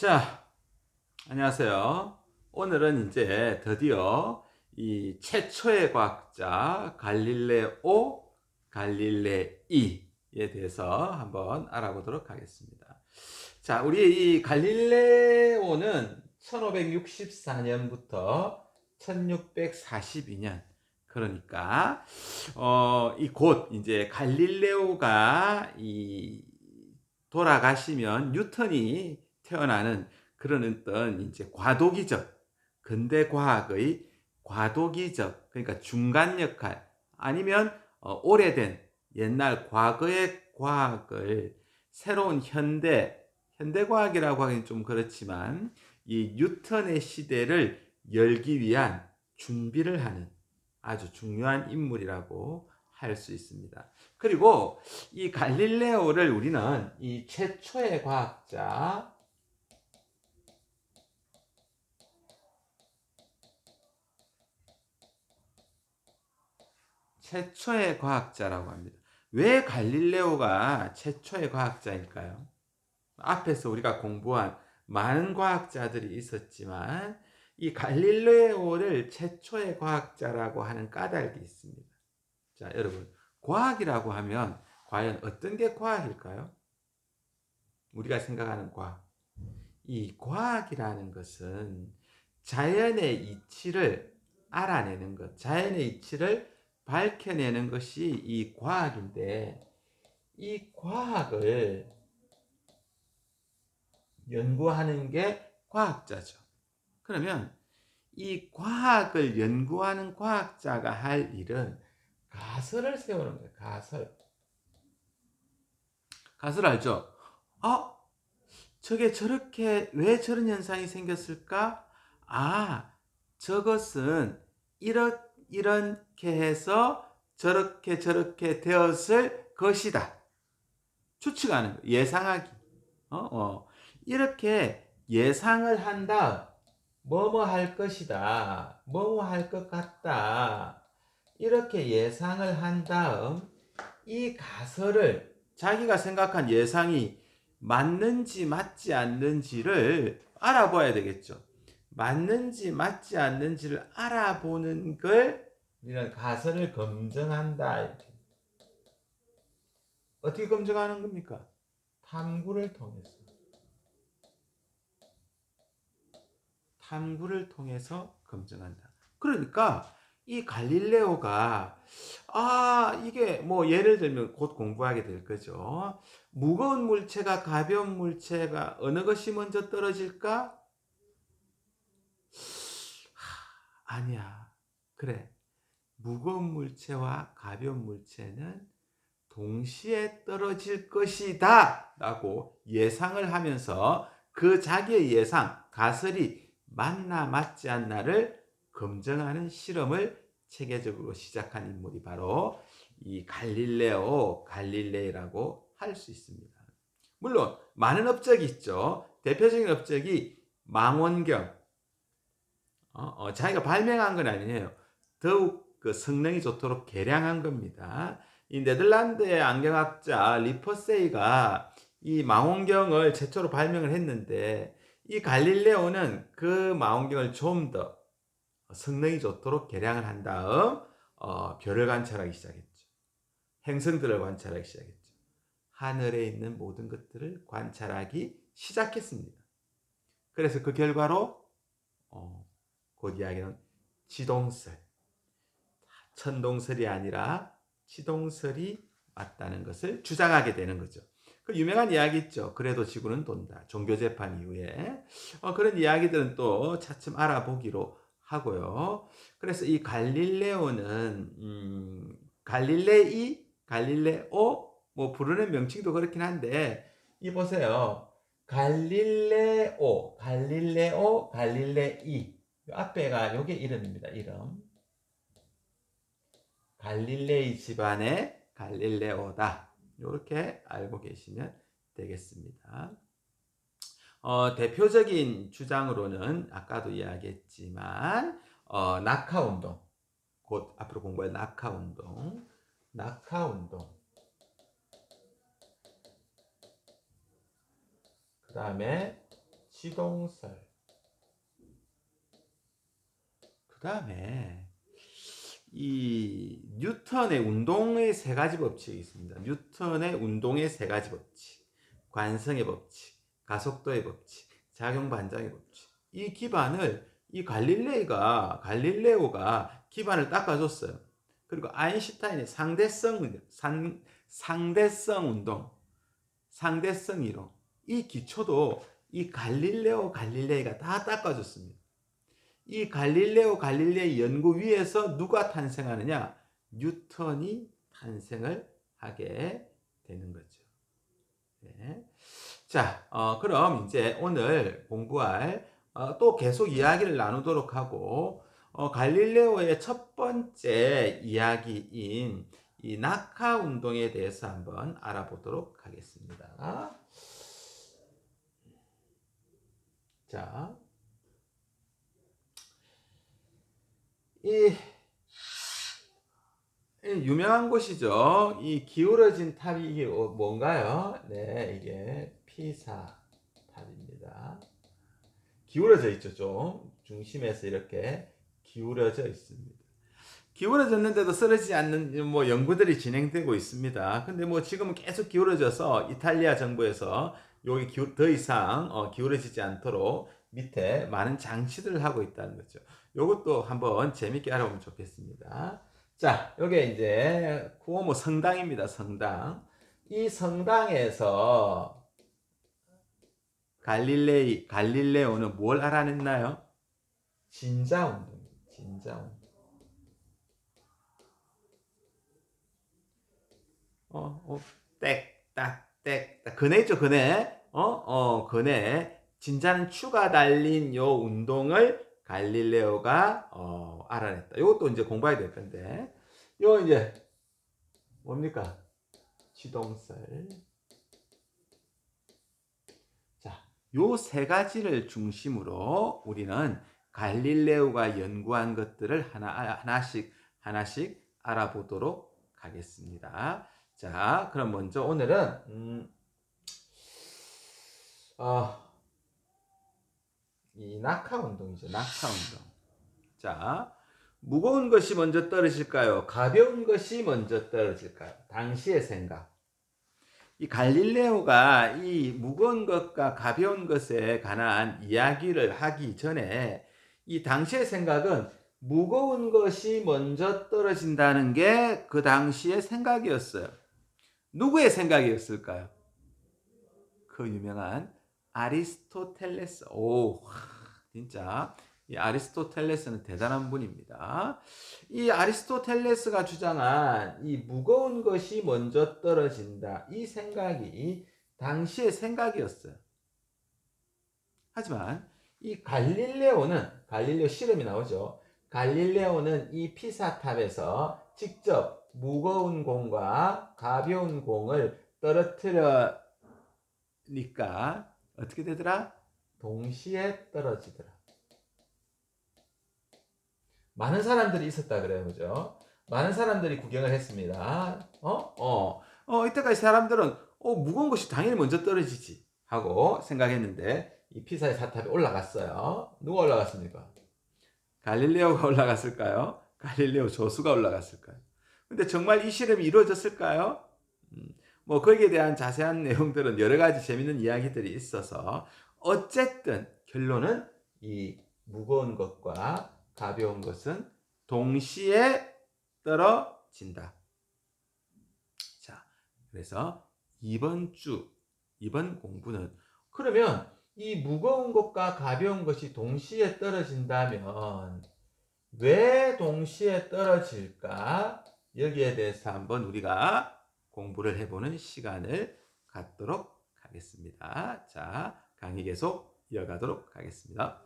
자, 안녕하세요. 오늘은 이제 드디어 이 최초의 과학자 갈릴레오 갈릴레이에 대해서 한번 알아보도록 하겠습니다. 자, 우리 이 갈릴레오는 1564년부터 1642년 그러니까 어, 이 곧 이제 갈릴레오가 이 돌아가시면 뉴턴이 태어나는 그런 어떤 이제 과도기적 근대 과학의 과도기적 그러니까 중간 역할 아니면 어, 오래된 옛날 과거의 과학을 새로운 현대 현대 과학이라고 하기는 좀 그렇지만 이 뉴턴의 시대를 열기 위한 준비를 하는 아주 중요한 인물이라고 할 수 있습니다. 그리고 이 갈릴레오를 우리는 이 최초의 과학자 최초의 과학자라고 합니다. 왜 갈릴레오가 최초의 과학자일까요? 앞에서 우리가 공부한 많은 과학자들이 있었지만 이 갈릴레오를 최초의 과학자라고 하는 까닭이 있습니다. 자, 여러분, 과학이라고 하면 과연 어떤 게 과학일까요? 우리가 생각하는 과학. 이 과학이라는 것은 자연의 이치를 알아내는 것, 자연의 이치를 밝혀내는 것이 이 과학인데, 이 과학을 연구하는 게 과학자죠. 그러면 이 과학을 연구하는 과학자가 할 일은 가설을 세우는 거예요. 가설. 가설 알죠? 아, 저게 저렇게 왜 저런 현상이 생겼을까? 아, 저것은 이런 이렇게 해서 저렇게 저렇게 되었을 것이다. 추측하는 거, 예상하기. 어, 어. 이렇게 예상을 한 다음 뭐뭐 할 것이다. 뭐뭐 할 것 같다. 이렇게 예상을 한 다음 이 가설을 자기가 생각한 예상이 맞는지 맞지 않는지를 알아봐야 되겠죠. 맞는지 맞지 않는지를 알아보는 걸 우리는 가설을 검증한다. 어떻게 검증하는 겁니까? 탐구를 통해서. 탐구를 통해서 검증한다. 그러니까 이 갈릴레오가 아 이게 뭐 예를 들면 곧 공부하게 될 거죠. 무거운 물체가 가벼운 물체가 어느 것이 먼저 떨어질까? 하, 아니야. 그래. 무거운 물체와 가벼운 물체는 동시에 떨어질 것이다. 라고 예상을 하면서 그 자기의 예상, 가설이 맞나 맞지 않나를 검증하는 실험을 체계적으로 시작한 인물이 바로 이 갈릴레오 갈릴레이라고 할 수 있습니다. 물론 많은 업적이 있죠. 대표적인 업적이 망원경. 어, 어, 자기가 발명한 건 아니에요. 더욱 그 성능이 좋도록 개량한 겁니다. 이 네덜란드의 안경학자 리퍼세이가 이 망원경을 최초로 발명을 했는데 이 갈릴레오는 그 망원경을 좀 더 성능이 좋도록 개량을 한 다음 어, 별을 관찰하기 시작했죠. 행성들을 관찰하기 시작했죠. 하늘에 있는 모든 것들을 관찰하기 시작했습니다. 그래서 그 결과로 어, 곧 이야기는 지동설, 천동설이 아니라 지동설이 맞다는 것을 주장하게 되는 거죠. 그 유명한 이야기 있죠. 그래도 지구는 돈다. 종교 재판 이후에 어, 그런 이야기들은 또 차츰 알아보기로 하고요. 그래서 이 갈릴레오는 음, 갈릴레이, 갈릴레오 뭐 부르는 명칭도 그렇긴 한데 이 보세요. 갈릴레오, 갈릴레오, 갈릴레이 앞에가 요게 이름입니다. 이름. 갈릴레이 집안의 갈릴레오다. 이렇게 알고 계시면 되겠습니다. 어, 대표적인 주장으로는 아까도 이야기했지만 어, 낙하 운동, 곧 앞으로 공부할 낙하 운동, 낙하 운동. 그 다음에 지동설. 그 다음에 이 뉴턴의 운동의 세 가지 법칙이 있습니다. 뉴턴의 운동의 세 가지 법칙, 관성의 법칙, 가속도의 법칙, 작용 반작의 법칙. 이 기반을 이 갈릴레이가 갈릴레오가 기반을 닦아줬어요. 그리고 아인슈타인의 상대성 상, 상대성 운동, 상대성 이론 이 기초도 이 갈릴레오 갈릴레이가 다 닦아줬습니다. 이 갈릴레오 갈릴레이 연구 위에서 누가 탄생하느냐? 뉴턴이 탄생을 하게 되는 거죠. 네. 자, 어, 그럼 이제 오늘 공부할 어, 또 계속 이야기를 나누도록 하고 어, 갈릴레오의 첫 번째 이야기인 이 낙하 운동에 대해서 한번 알아보도록 하겠습니다. 자, 이, 이 유명한 곳이죠. 이 기울어진 탑이 이게 어, 뭔가요? 네, 이게 피사 탑입니다. 기울어져 있죠, 좀. 중심에서 이렇게 기울어져 있습니다. 기울어졌는데도 쓰러지지 않는 뭐 연구들이 진행되고 있습니다. 근데 뭐 지금은 계속 기울어져서 이탈리아 정부에서 여기 기울, 더 이상 어, 기울어지지 않도록 밑에 많은 장치들을 하고 있다는 거죠. 요것도 한번 재밌게 알아보면 좋겠습니다. 자, 요게 이제 구호모 성당입니다. 성당. 이 성당에서 갈릴레이 갈릴레오는 뭘 알아냈나요? 진자 운동. 진자 운동. 어, 어, 땡, 딱, 땡, 딱. 그네 있죠, 그네. 어, 어, 그네. 진자는 추가 달린 요 운동을 갈릴레오가 어, 알아냈다. 이것도 이제 공부해야 될 건데, 요 이제 뭡니까? 지동설. 자, 요 세 가지를 중심으로 우리는 갈릴레오가 연구한 것들을 하나 하나씩 하나씩 알아보도록 하겠습니다. 자, 그럼 먼저 오늘은 음, 어, 이 낙하 운동이죠. 낙하 운동. 자, 무거운 것이 먼저 떨어질까요? 가벼운 것이 먼저 떨어질까요? 당시의 생각. 이 갈릴레오가 이 무거운 것과 가벼운 것에 관한 이야기를 하기 전에 이 당시의 생각은 무거운 것이 먼저 떨어진다는 게 그 당시의 생각이었어요. 누구의 생각이었을까요? 그 유명한 아리스토텔레스. 오, 진짜 이 아리스토텔레스는 대단한 분입니다. 이 아리스토텔레스가 주장한 이 무거운 것이 먼저 떨어진다. 이 생각이 당시의 생각이었어요. 하지만 이 갈릴레오는 갈릴레오 실험이 나오죠. 갈릴레오는 이 피사탑에서 직접 무거운 공과 가벼운 공을 떨어뜨려니까 어떻게 되더라? 동시에 떨어지더라. 많은 사람들이 있었다 그래요, 그죠? 많은 사람들이 구경을 했습니다. 어? 어. 어, 이때까지 사람들은 어, 무거운 것이 당연히 먼저 떨어지지 하고 생각했는데 이 피사의 사탑에 올라갔어요. 누가 올라갔습니까? 갈릴레오가 올라갔을까요? 갈릴레오 조수가 올라갔을까요? 근데 정말 이 실험이 이루어졌을까요? 음, 뭐 거기에 대한 자세한 내용들은 여러 가지 재밌는 이야기들이 있어서 어쨌든 결론은 이 무거운 것과 가벼운 것은 동시에 떨어진다. 자, 그래서 이번 주 이번 공부는 그러면 이 무거운 것과 가벼운 것이 동시에 떨어진다면 왜 동시에 떨어질까? 여기에 대해서 한번 우리가 공부를 해보는 시간을 갖도록 하겠습니다. 자, 강의 계속 이어가도록 하겠습니다.